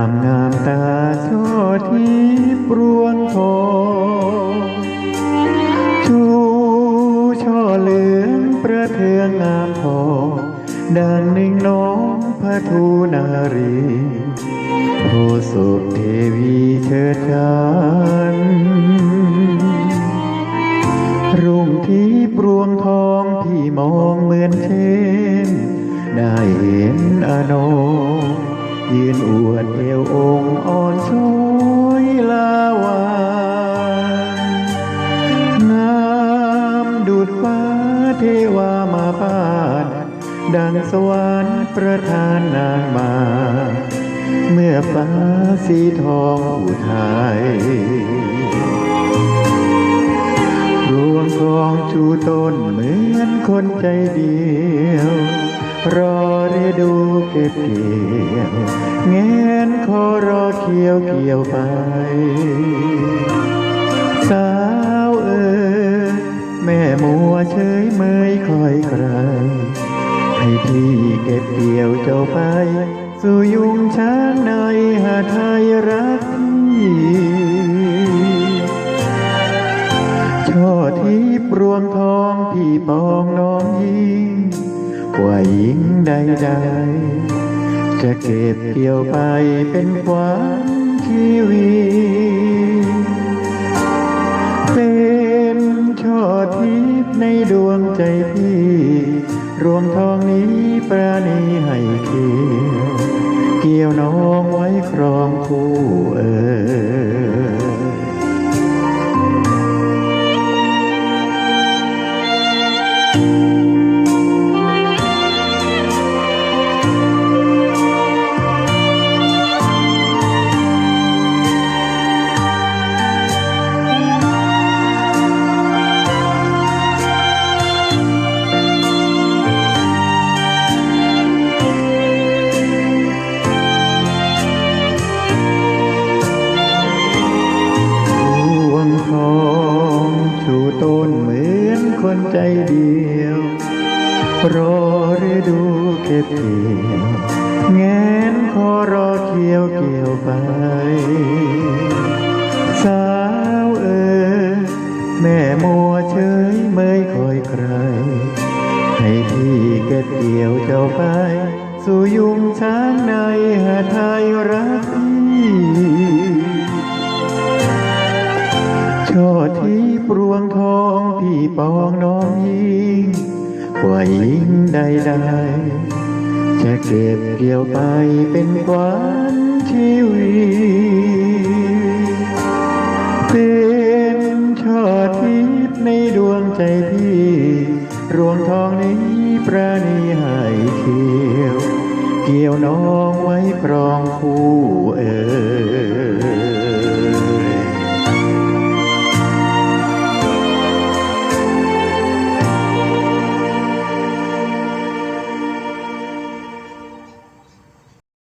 ามงามตาช่อทีปรวงทองชูช่อเหลืองประเทืองงามทองดังหนึ่งน้องพระทูนารีโพสุเทวีเชิดกันรุ่งทีปรวงทองที่มองเหมือนเช่นได้เห็นอโน ยืนอวดเอวองค์อ่อนช้อยลาวางามดุดฟ้าเทวามาพาดดังสวรรค์ประทานนางมา เมื่อฟ้าสีทองอุทัยรวงทองชูต้นเหมือนคนใจเดียว รอเรดูเก็บเกี่ยวแงนคอรอเคียวเกี่ยวไป สาวเอ๋ยแม่มัวเฉยเมยคอยใคร ให้พี่เก็บเกี่ยวเจ้าไป สู่ยุงช้างในหาไทยรักช่อที่รวงทองพี่ปองน้องยิง กว่าหญิงใดๆจะเก็บเกี่ยวไปเป็นขวัญชีวิตเป็นช่อทิพย์ในดวงใจพี่ รวงทองนี้ประณีให้เคียว เกี่ยวน้องไว้ครองคู่ รอฤดูเก็บเกี่ยวแงนคอรอเกี่ยวเกี่ยวไป สาวเอ๋แม่มัวเฉยไม่คอยใคร ให้พี่เก็บเกี่ยวเจ้าไป สู่ยุงช้างในหาไทย กว่าหญิงใดๆจะเก็บเกี่ยวไปเป็นขวัญชีวิตเป็นช่อทิพย์ในดวงใจพี่รวงทองนี้ประณีให้เขียว เกี่ยวน้องไว้ครองคู่